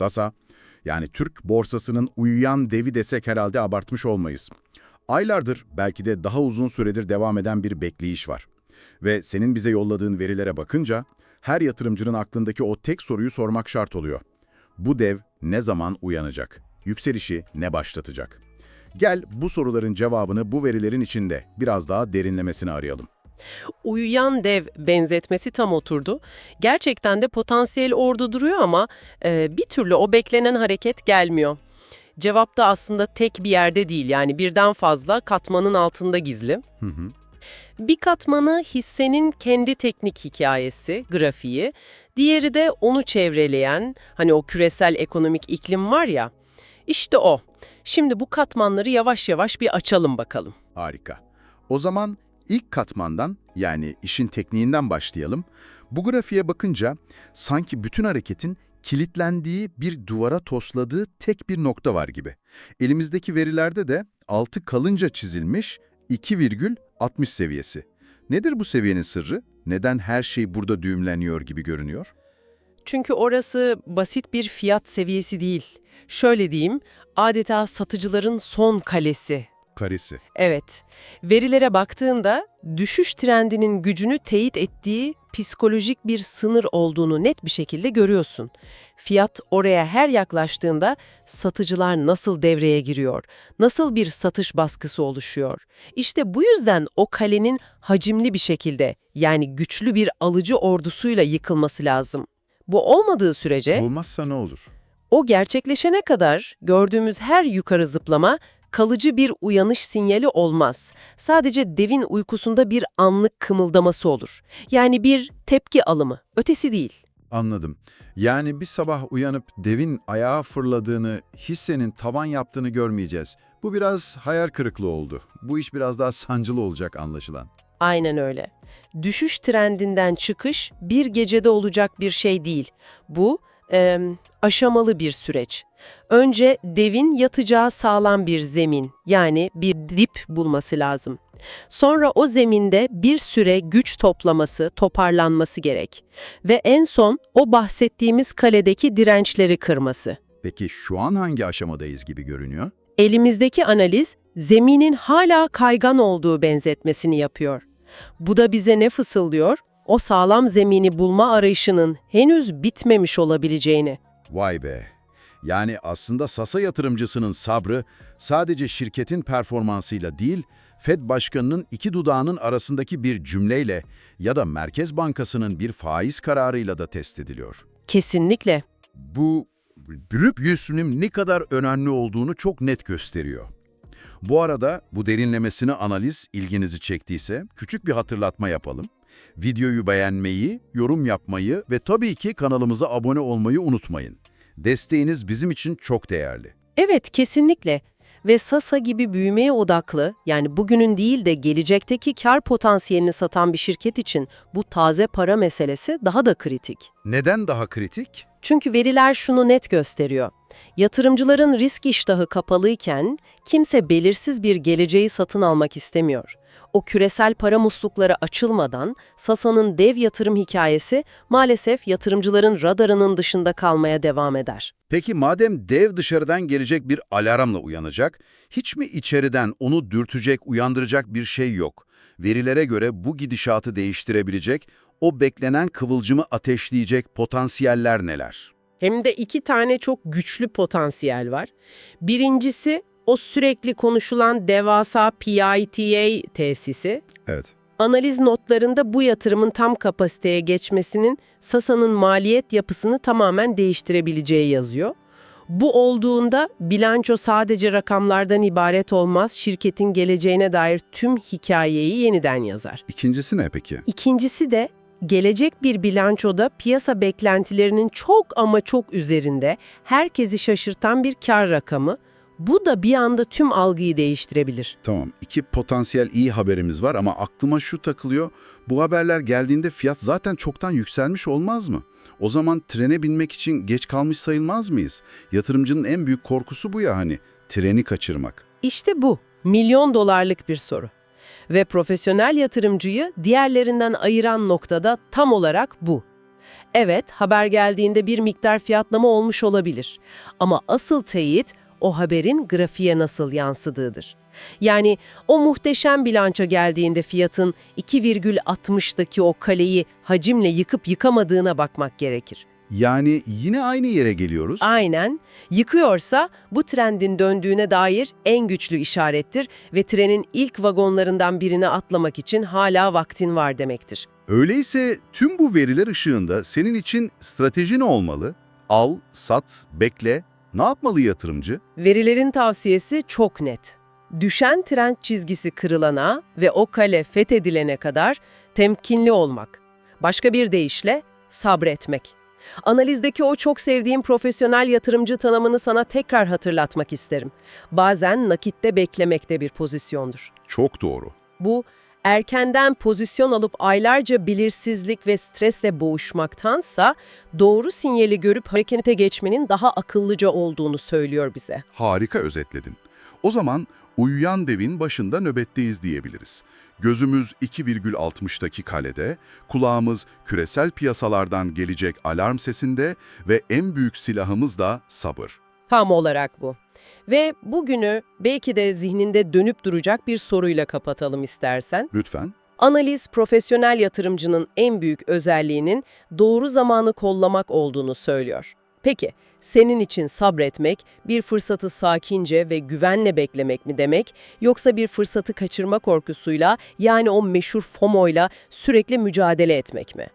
Sasa, yani Türk borsasının uyuyan devi desek herhalde abartmış olmayız. Aylardır, belki de daha uzun süredir devam eden bir bekleyiş var. Ve senin bize yolladığın verilere bakınca, her yatırımcının aklındaki o tek soruyu sormak şart oluyor. Bu dev ne zaman uyanacak? Yükselişi ne başlatacak? Gel bu soruların cevabını bu verilerin içinde biraz daha derinlemesine arayalım. Uyuyan dev benzetmesi tam oturdu. Gerçekten de potansiyel orada duruyor ama e, bir türlü o beklenen hareket gelmiyor. Cevap da aslında tek bir yerde değil yani birden fazla katmanın altında gizli. Hı hı. Bir katmanı hissenin kendi teknik hikayesi, grafiği, diğeri de onu çevreleyen, hani o küresel ekonomik iklim var ya, işte o. Şimdi bu katmanları yavaş yavaş bir açalım bakalım. Harika. O zaman ilk katmandan yani işin tekniğinden başlayalım. Bu grafiğe bakınca sanki bütün hareketin kilitlendiği bir duvara tosladığı tek bir nokta var gibi. Elimizdeki verilerde de altı kalınca çizilmiş 2,60 seviyesi. Nedir bu seviyenin sırrı? Neden her şey burada düğümleniyor gibi görünüyor? Çünkü orası basit bir fiyat seviyesi değil. Şöyle diyeyim, adeta satıcıların son kalesi. Karesi. Evet, verilere baktığında düşüş trendinin gücünü teyit ettiği psikolojik bir sınır olduğunu net bir şekilde görüyorsun. Fiyat oraya her yaklaştığında satıcılar nasıl devreye giriyor, nasıl bir satış baskısı oluşuyor. İşte bu yüzden o kalenin hacimli bir şekilde yani güçlü bir alıcı ordusuyla yıkılması lazım. Bu olmadığı sürece Olmazsa ne olur? o gerçekleşene kadar gördüğümüz her yukarı zıplama kalıcı bir uyanış sinyali olmaz. Sadece devin uykusunda bir anlık kımıldaması olur. Yani bir tepki alımı, ötesi değil. Anladım. Yani bir sabah uyanıp devin ayağa fırladığını, hissenin tavan yaptığını görmeyeceğiz. Bu biraz hayal kırıklığı oldu. Bu iş biraz daha sancılı olacak anlaşılan. Aynen öyle. Düşüş trendinden çıkış bir gecede olacak bir şey değil. Bu em, aşamalı bir süreç. Önce devin yatacağı sağlam bir zemin yani bir dip bulması lazım. Sonra o zeminde bir süre güç toplaması, toparlanması gerek. Ve en son o bahsettiğimiz kaledeki dirençleri kırması. Peki şu an hangi aşamadayız gibi görünüyor? Elimizdeki analiz zeminin hala kaygan olduğu benzetmesini yapıyor. Bu da bize ne fısıldıyor? O sağlam zemini bulma arayışının henüz bitmemiş olabileceğini. Vay be! Yani aslında Sasa yatırımcısının sabrı sadece şirketin performansıyla değil, Fed Başkanı'nın iki dudağının arasındaki bir cümleyle ya da Merkez Bankası'nın bir faiz kararıyla da test ediliyor. Kesinlikle. Bu brüp yüzünün ne kadar önemli olduğunu çok net gösteriyor. Bu arada bu derinlemesine analiz ilginizi çektiyse küçük bir hatırlatma yapalım. Videoyu beğenmeyi, yorum yapmayı ve tabii ki kanalımıza abone olmayı unutmayın. Desteğiniz bizim için çok değerli. Evet, kesinlikle. Ve Sasa gibi büyümeye odaklı, yani bugünün değil de gelecekteki kar potansiyelini satan bir şirket için bu taze para meselesi daha da kritik. Neden daha kritik? Çünkü veriler şunu net gösteriyor. Yatırımcıların risk iştahı kapalıyken kimse belirsiz bir geleceği satın almak istemiyor. O küresel para muslukları açılmadan Sasa'nın dev yatırım hikayesi maalesef yatırımcıların radarının dışında kalmaya devam eder. Peki madem dev dışarıdan gelecek bir alarmla uyanacak, hiç mi içeriden onu dürtecek, uyandıracak bir şey yok? Verilere göre bu gidişatı değiştirebilecek, o beklenen kıvılcımı ateşleyecek potansiyeller neler? Hem de iki tane çok güçlü potansiyel var. Birincisi o sürekli konuşulan devasa PITA tesisi. Evet. Analiz notlarında bu yatırımın tam kapasiteye geçmesinin Sasa'nın maliyet yapısını tamamen değiştirebileceği yazıyor. Bu olduğunda bilanço sadece rakamlardan ibaret olmaz, şirketin geleceğine dair tüm hikayeyi yeniden yazar. İkincisi ne peki? İkincisi de gelecek bir bilançoda piyasa beklentilerinin çok ama çok üzerinde herkesi şaşırtan bir kar rakamı. Bu da bir anda tüm algıyı değiştirebilir. Tamam, iki potansiyel iyi haberimiz var ama aklıma şu takılıyor. Bu haberler geldiğinde fiyat zaten çoktan yükselmiş olmaz mı? O zaman trene binmek için geç kalmış sayılmaz mıyız? Yatırımcının en büyük korkusu bu ya hani, treni kaçırmak. İşte bu, milyon dolarlık bir soru. Ve profesyonel yatırımcıyı diğerlerinden ayıran noktada tam olarak bu. Evet, haber geldiğinde bir miktar fiyatlama olmuş olabilir. Ama asıl teyit o haberin grafiğe nasıl yansıdığıdır. Yani o muhteşem bilanço geldiğinde fiyatın 2,60'daki o kaleyi hacimle yıkıp yıkamadığına bakmak gerekir. Yani yine aynı yere geliyoruz. Aynen. Yıkıyorsa bu trendin döndüğüne dair en güçlü işarettir ve trenin ilk vagonlarından birine atlamak için hala vaktin var demektir. Öyleyse tüm bu veriler ışığında senin için strateji ne olmalı? Al, sat, bekle. Ne yapmalı yatırımcı? Verilerin tavsiyesi çok net. Düşen trend çizgisi kırılana ve o kale fethedilene kadar temkinli olmak. Başka bir deyişle sabretmek. Analizdeki o çok sevdiğim profesyonel yatırımcı tanımını sana tekrar hatırlatmak isterim. Bazen nakitte beklemek de bir pozisyondur. Çok doğru. Bu, erkenden pozisyon alıp aylarca belirsizlik ve stresle boğuşmaktansa doğru sinyali görüp harekete geçmenin daha akıllıca olduğunu söylüyor bize. Harika özetledin. O zaman uyuyan devin başında nöbetteyiz diyebiliriz. Gözümüz 2,60'daki kalede, kulağımız küresel piyasalardan gelecek alarm sesinde ve en büyük silahımız da sabır. Tam olarak bu. Ve bugünü belki de zihninde dönüp duracak bir soruyla kapatalım istersen. Lütfen. Analiz, profesyonel yatırımcının en büyük özelliğinin doğru zamanı kollamak olduğunu söylüyor. Peki, senin için sabretmek, bir fırsatı sakince ve güvenle beklemek mi demek, yoksa bir fırsatı kaçırma korkusuyla, yani o meşhur FOMO'yla sürekli mücadele etmek mi?